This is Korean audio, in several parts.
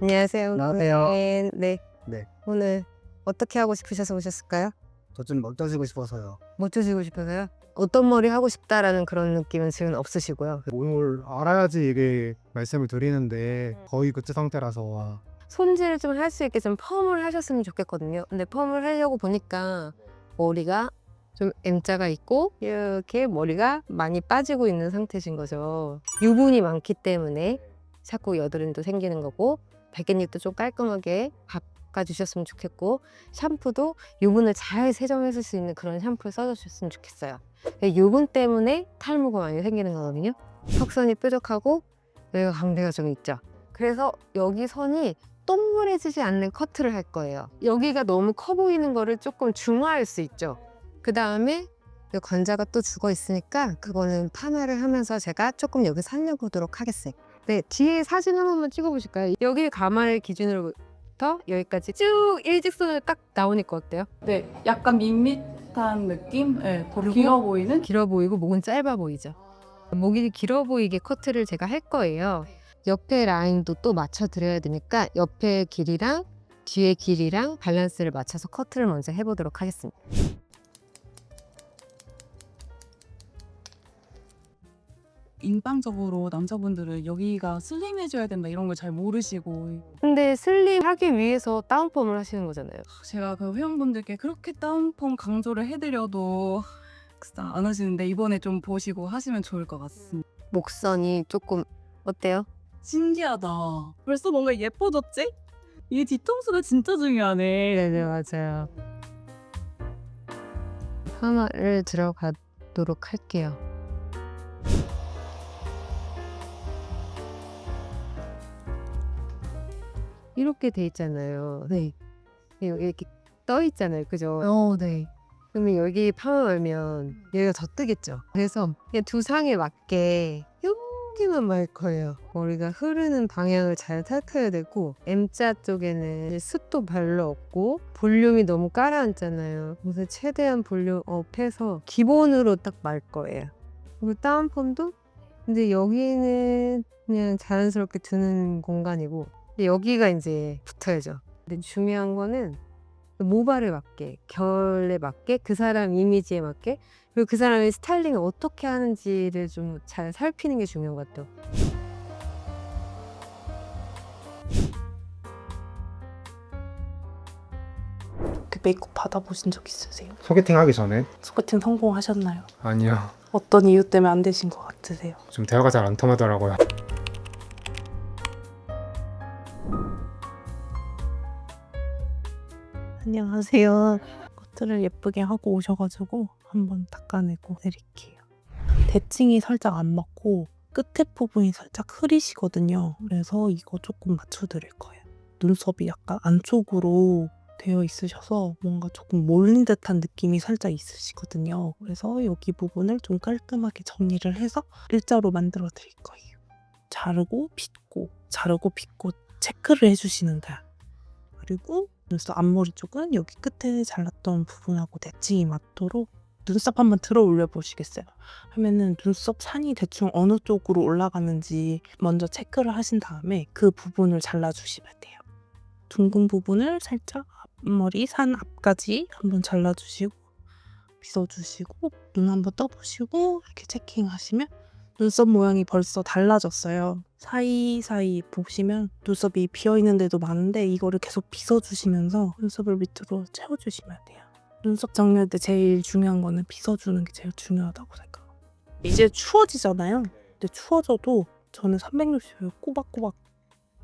안녕하세요. 안녕하세요. 네, 네. 네. 오늘 어떻게 하고 싶으셔서 오셨을까요? 저좀 멋져지고 싶어서요. 멋져지고 싶어서요? 어떤 머리 하고 싶다라는 그런 느낌은 지금 없으시고요. 뭘 알아야지 이게 말씀을 드리는데 거의 그때 상태라서 손질을 좀 할 수 있게 좀 펌을 하셨으면 좋겠거든요. 근데 펌을 하려고 보니까 머리가 좀 M자가 있고 이렇게 머리가 많이 빠지고 있는 상태신 거죠. 유분이 많기 때문에 자꾸 여드름도 생기는 거고 백엔잎도 좀 깔끔하게 바꿔주셨으면 좋겠고 샴푸도 유분을 잘 세정해줄 수 있는 그런 샴푸를 써주셨으면 좋겠어요. 유분 때문에 탈모가 많이 생기는 거거든요. 턱선이 뾰족하고 여기가 광대가 좀 있죠. 그래서 여기 선이 동그래지지 않는 커트를 할 거예요. 여기가 너무 커 보이는 거를 조금 중화할 수 있죠. 그 다음에 관자가 또 죽어 있으니까 그거는 파마를 하면서 제가 조금 여기 살려보도록 하겠어요. 네, 뒤에 사진 한 번만 찍어보실까요? 여기 가마를 기준으로부터 여기까지 쭉 일직선으로 딱 나오니까 어때요? 네, 약간 밋밋한 느낌? 네, 더 그리고 길어 보이는? 길어 보이고 목은 짧아 보이죠. 목이 길어 보이게 커트를 제가 할 거예요. 옆에 라인도 또 맞춰 드려야 되니까 옆에 길이랑 뒤에 길이랑 밸런스를 맞춰서 커트를 먼저 해보도록 하겠습니다. 일반적으로 남자분들은 여기가 슬림해져야 된다 이런 걸 잘 모르시고 근데 슬림 하기 위해서 다운펌을 하시는 거잖아요. 제가 그 회원분들께 그렇게 다운펌 강조를 해드려도 진짜 안 하시는데 이번에 좀 보시고 하시면 좋을 것 같습니다. 목선이 조금 어때요? 신기하다. 벌써 뭔가 예뻐졌지? 이 뒤통수가 진짜 중요하네. 네네 맞아요. 파마를 들어가도록 할게요. 이렇게 돼 있잖아요. 네. 여기 이렇게 떠 있잖아요. 그죠? 어, 네. 그러면 여기 파마 말면 얘가 더 뜨겠죠. 그래서 그냥 두 상에 맞게 여기만 말 거예요. 머리가 흐르는 방향을 잘 살펴야 되고 M자 쪽에는 습도 별로 없고 볼륨이 너무 깔아앉잖아요. 그래서 최대한 볼륨 업해서 기본으로 딱 말 거예요. 그리고 다운펌도 근데 여기는 그냥 자연스럽게 드는 공간이고 여기가 이제 붙어야죠. 근데 중요한 거는 모발에 맞게 결에 맞게 그 사람 이미지에 맞게 그리고 그 사람의 스타일링을 어떻게 하는지를 좀 잘 살피는 게 중요한 것 같아요. 그 메이크업 받아보신 적 있으세요? 소개팅 하기 전에 소개팅 성공하셨나요? 아니요 어떤 이유 때문에 안 되신 것 같으세요? 좀 대화가 잘 안 통하더라고요. 안녕하세요. 커트를 예쁘게 하고 오셔가지고 한번 닦아내고 드릴게요. 대칭이 살짝 안 맞고 끝에 부분이 살짝 흐리시거든요. 그래서 이거 조금 맞춰드릴 거예요. 눈썹이 약간 안쪽으로 되어 있으셔서 뭔가 조금 몰린 듯한 느낌이 살짝 있으시거든요. 그래서 여기 부분을 좀 깔끔하게 정리를 해서 일자로 만들어 드릴 거예요. 자르고 빗고 자르고 빗고 체크를 해주시는 거야. 그리고 눈썹 앞머리 쪽은 여기 끝에 잘랐던 부분하고 대칭이 맞도록 눈썹 한번 들어 올려 보시겠어요? 하면은 눈썹 산이 대충 어느 쪽으로 올라가는지 먼저 체크를 하신 다음에 그 부분을 잘라주시면 돼요. 둥근 부분을 살짝 앞머리 산 앞까지 한번 잘라주시고 빗어주시고 눈 한번 떠보시고 이렇게 체킹하시면 눈썹 모양이 벌써 달라졌어요. 사이사이 보시면 눈썹이 비어있는 데도 많은데 이거를 계속 빗어주시면서 눈썹을 밑으로 채워주시면 돼요. 눈썹 정리할 때 제일 중요한 거는 빗어주는 게 제일 중요하다고 생각해요. 이제 추워지잖아요. 근데 추워져도 저는 360을 꼬박꼬박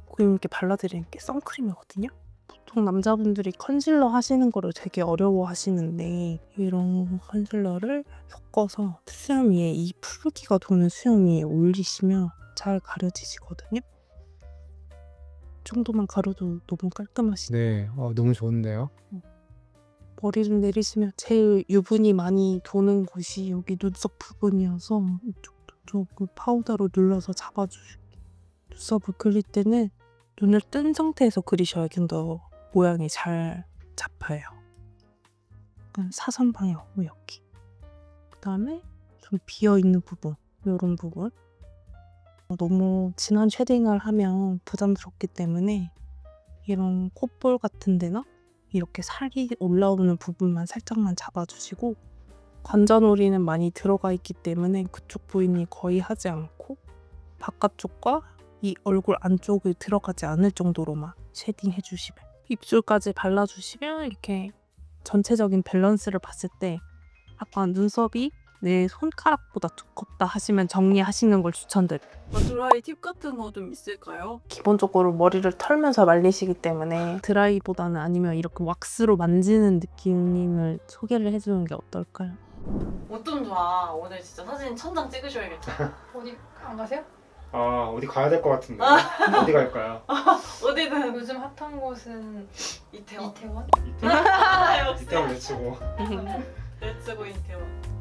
고객님께 발라드리는 게 선크림이거든요. 보통 남자분들이 컨실러 하시는 거를 되게 어려워 하시는데 이런 컨실러를 섞어서 수염 위에 이 푸르기가 도는 수염 위에 올리시면 잘 가려지시거든요. 이 정도만 가려도 너무 깔끔하시죠. 네, 어, 너무 좋은데요. 머리를 내리시면 제일 유분이 많이 도는 곳이 여기 눈썹 부분이어서 이쪽도 조금 파우더로 눌러서 잡아주실게요. 눈썹을 그릴 때는 눈을 뜬 상태에서 그리셔야 좀 더 모양이 잘 잡혀요. 약간 사선 방향으로 여기. 그 다음에 좀 비어 있는 부분, 이런 부분. 너무 진한 쉐딩을 하면 부담스럽기 때문에 이런 콧볼 같은 데나 이렇게 살이 올라오는 부분만 살짝만 잡아주시고 관자놀이는 많이 들어가 있기 때문에 그쪽 부위는 거의 하지 않고 바깥쪽과 이 얼굴 안쪽에 들어가지 않을 정도로만 쉐딩 해주시면 입술까지 발라주시면 이렇게 전체적인 밸런스를 봤을 때 약간 눈썹이 내 손가락보다 두껍다 하시면 정리하시는 걸 추천드려요. 드라이 팁 같은 거 좀 있을까요? 기본적으로 머리를 털면서 말리시기 때문에 드라이보다는 아니면 이렇게 왁스로 만지는 느낌을 소개를 해주는 게 어떨까요? 어쩜 좋아. 오늘 진짜 사진 천장 찍으셔야겠다. 어디 안 가세요? 아 어디 가야 될 것 같은데 어디 갈까요? 어디든 요즘 핫한 곳은 이태원. 이태원? 이태원 역시 이태원 외치고 레츠고 이태원.